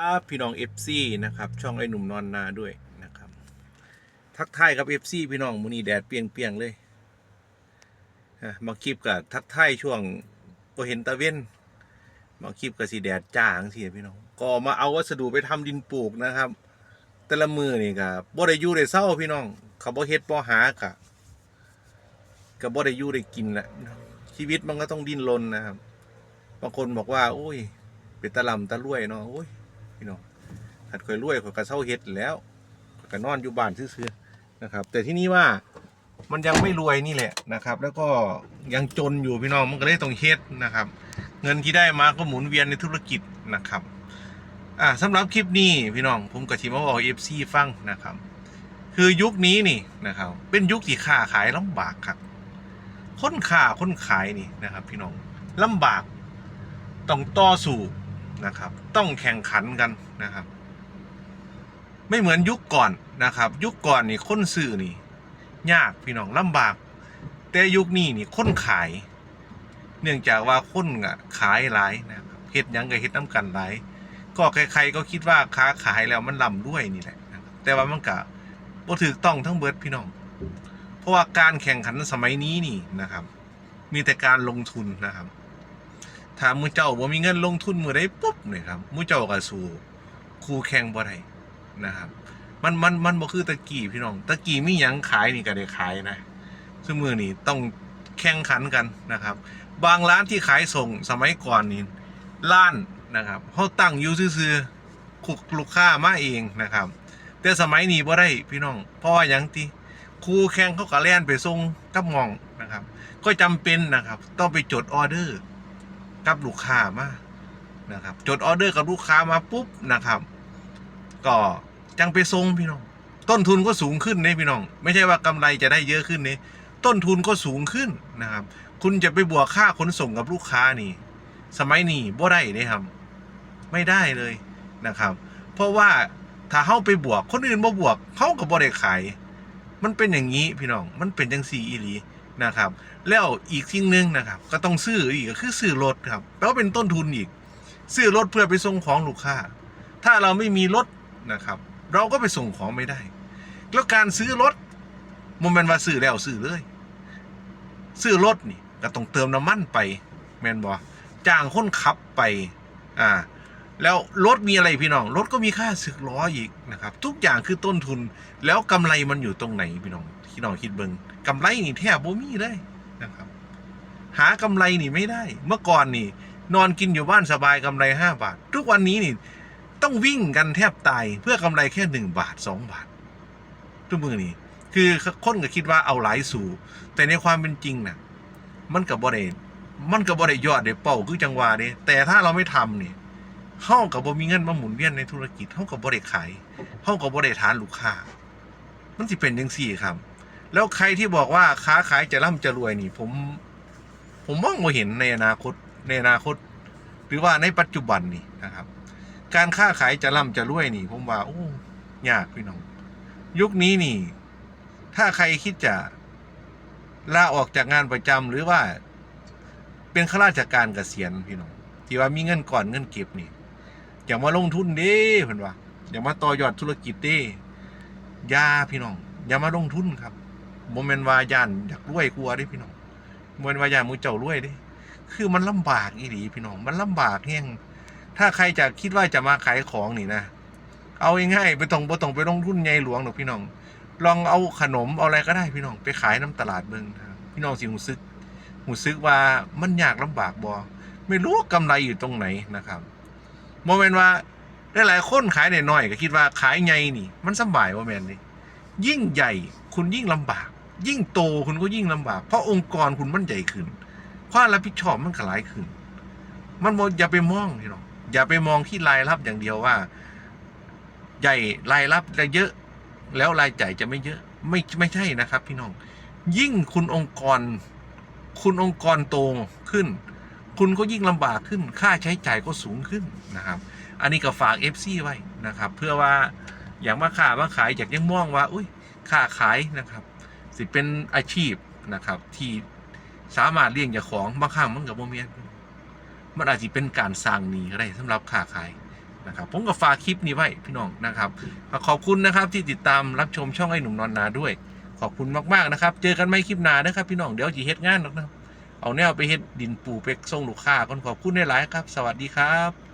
ครับพี่น้อง FC นะครับ ช่องไอ้หนุ่มนอนนาด้วยนะครับ ทักทายกับ FC พี่น้องมื้อนี้แดดเปียงๆเลยมาคลิปกับทักทายช่วงก็เห็นตะเว้นมาคลิปกับสีแดดจ้าจังซี่พี่น้อง ก็มาเอาวัสดุไปทำดินปลูกนะครับ แต่ละมือนี่ก็บ่ได้อยู่ได้เศร้าพี่น้องเขาบ่เฮ็ดบ่หากะก็บ่ได้อยู่ได้กินแหละชีวิตมันก็ต้องดิ้นรนนะครับบางคนบอกว่า โอ้ย เป็นตะลำตะรวยเนาะโอ้ย พี่น้องหัดเคยรวยข่อยก็เศร้าเฮ็ดแล้วก็นอนอยู่บ้านซื่อๆนะครับ แต่ที่นี่ว่ามันยังไม่รวยนี่แหละนะครับ แล้วก็ยังจนอยู่พี่น้องมันก็เลยต้องเฮ็ดนะครับ เงินที่ได้มาก็หมุนเวียนในธุรกิจนะครับอ่าสำหรับคลิปนี้พี่น้องผมก็ชิมาบอกเอฟซีฟังนะครับ คือยุคนี้นี่นะครับ เป็นยุคที่ค้าขายลำบากครับค้นค้าค้นขายนี่นะครับ พี่น้องลำบากต้องต่อสู้ นะครับ ต้องแข่งขันกันนะครับ ไม่เหมือนยุคก่อนนะครับ ยุคก่อนนี่ค้นซื้อนี่ ยากพี่น้องลำบาก แต่ยุคนี้นี่ค้นขาย เนื่องจากว่าค้นอะขายหลายนะครับเฮ็ดยังก็เฮ็ดน้ำกันหลายก็ใครๆก็คิดว่าค้าขายแล้วมันร่ำด้วยนี่แหละนะแต่ว่ามันก็บ่ถูกต้องทั้งเบิดพี่น้อง เพราะว่าการแข่งขันสมัยนี้นี่นะครับ มีแต่การลงทุนนะครับ ถามือเจ้าบ่มีเงินลงทุนมือใดปุ๊บเนี่ยครับมือเจ้าก็สู้คู่แข่งบ่ได้นะครับ มันมันมันบ่คือตะกี้พี่น้องตะกี้มีหยังขายนี่ก็ได้ขายนะซึ่งมือนี่ต้องแข่งขันกันนะครับ บางร้านที่ขายส่งสมัยก่อนนี่ร้านนะครับเขาตั้งอยู่ซื่อๆคุกลูกค้ามาเองนะครับ แต่สมัยนี้บ่ได้พี่น้อง เพราะว่าหยังที่คู่แข่งเขาก็แล่นไปส่งกับมองนะครับ ก็จำเป็นนะครับ ต้องไปจดออเดอร์ กับลูกค้ามานะครับ จดออเดอร์กับลูกค้ามาปุ๊บนะครับ ก็จังไปส่งพี่น้อง ต้นทุนก็สูงขึ้นเนี่ยพี่น้อง ไม่ใช่ว่ากำไรจะได้เยอะขึ้นเนี่ยต้นทุนก็สูงขึ้นนะครับ คุณจะไปบวกค่าขนส่งกับลูกค้านี่ สมัยนี้บ่ได้เลยครับ ไม่ได้เลยนะครับ เพราะว่าถ้าเข้าไปบวกคนอื่นบ่บวกเขาก็บ่ได้ขาย มันเป็นอย่างนี้พี่น้อง มันเป็นจังสี่อีหลี นะครับ แล้วอีกสิ่งหนึ่งนะครับ ก็ต้องซื้ออีกก็คือซื้อรถครับแปลว่าเป็นต้นทุนอีก ซื้อรถเพื่อไปส่งของลูกค้า ถ้าเราไม่มีรถนะครับ เราก็ไปส่งของไม่ได้ แล้วการซื้อรถมันเป็นว่าซื้อแล้วซื้อเลยซื้อรถนี่ก็ต้องเติมน้ำมันไปแมนบ่จ้างคนขับไปอ่า แล้วรถมีอะไรพี่น้องรถก็มีค่าสึกล้ออีกนะครับ ทุกอย่างคือต้นทุนแล้วกำไรมันอยู่ตรงไหนพี่น้องพี่น้องคิดเบิงกำไรนี่แทบบ่มีเลยนะครับ หากำไรนี่ไม่ได้ เมื่อก่อนนี่ นอนกินอยู่บ้านสบายกำไรห้าบาท ทุกวันนี้นี่ ต้องวิ่งกันแทบตายเพื่อกำไรแค่หนึ่งบาทสองบาท ทุกมือนี่คือคนก็คิดว่าเอาหลายสู่ แต่ในความเป็นจริงน่ะมันกับบ่ได้มันกับบ่ได้ยอดได้เป้าคือจังหวะนี้แต่ถ้าเราไม่ทำนี่ย เฮากับบ่มีเงินมาหมุนเวียนในธุรกิจเฮากับบ่ได้ขายเฮากับบ่ได้ฐานลูกค้า มันสิเป็นจังซี่ครับ แล้วใครที่บอกว่าค้าขายจะร่ำจะรวยนี่ ผม ผมมองบ่เห็นในอนาคตในอนาคต หรือว่าในปัจจุบันนี่นะครับ การค้าขายจะร่ำจะรวยนี่ ผมว่าโอ้ยากพี่น้อง ยุคนี้นี่ ถ้าใครคิดจะลาออกจากงานประจำหรือว่า เป็นข้าราชการเกษียณพี่น้องที่ว่ามีเงินก่อนเงินเก็บนี่ อย่ามาลงทุนเด้เพิ่นว่าอย่ามาต่อยอดธุรกิจเด้ยาพี่น้อง อย่ามาลงทุนครับบ่แม่นวาย่านอยากรวยกลัวด้พี่น้องบ่แม่นวาย่านมือเจ้ารวยด้คือมันลำบากอีหลีพี่น้อง มันลำบากแฮงถ้าใครจะคิดว่าจะมาขายของนี่นะ เอาง่ายๆไปต้องบ่ต้องไปลงทุนใหญ่หลวงหรอกพี่น้อง ลองเอาขนมเอาอะไรก็ได้พี่น้องไปขายน้ำตลาดเบิ่งพี่น้องสิหูซึกหูซึกว่ามันยากลำบากบ่ไม่รู้ว่ากำไรอยู่ตรงไหนนะครับ โมเมนต์ว่าหลายๆคนขายน้อยๆก็คิดว่าขายใหญ่นี่ มันสบายว่าแมนนี่ยิ่งใหญ่คุณยิ่งลำบาก ยิ่งโตคุณก็ยิ่งลำบาก เพราะองค์กรคุณมันใหญ่ขึ้นความรับผิดชอบมันขลายขึ้น มันอย่าไปมองพี่น้องอย่าไปมองที่รายรับอย่างเดียวว่า ใหญ่รายรับจะเยอะ แล้วรายจ่ายจะไม่เยอะ ไม่ไม่ใช่นะครับ พี่น้อง ยิ่งคุณองค์กร คุณองค์กรโตขึ้น คุณก็ยิ่งลำบากขึ้น ค่าใช้จ่ายก็สูงขึ้นนะครับ อันนี้ก็ฝาก FC ไว้นะครับ เพื่อว่าอย่างมาค้ามาขายอยากยังมองว่า อุ้ยค่าขายนะครับ สิเป็นอาชีพนะครับ ที่สามารถเลี้ยงเจ้าของบางครั้งมันกับโมเมียนมันอาจจะเป็นการสร้างหนี้ก็ได้สำหรับค่าขายนะครับผมก็ฝากคลิปนี้ไว้พี่น้องนะครับขอบคุณนะครับที่ติดตามรับชมช่องไอ้หนุ่มนอนนาด้วย ขอบคุณมากๆนะครับ เจอกันไม่คลิปหน้านะครับพี่น้องเดี๋ยวจีเฮ็ดงานหรอกนะ เอาแนวไปเฮ็ดดินปูเป็กส่งลูกค้าก่อนขอบคุณหลายครับ สวัสดีครับ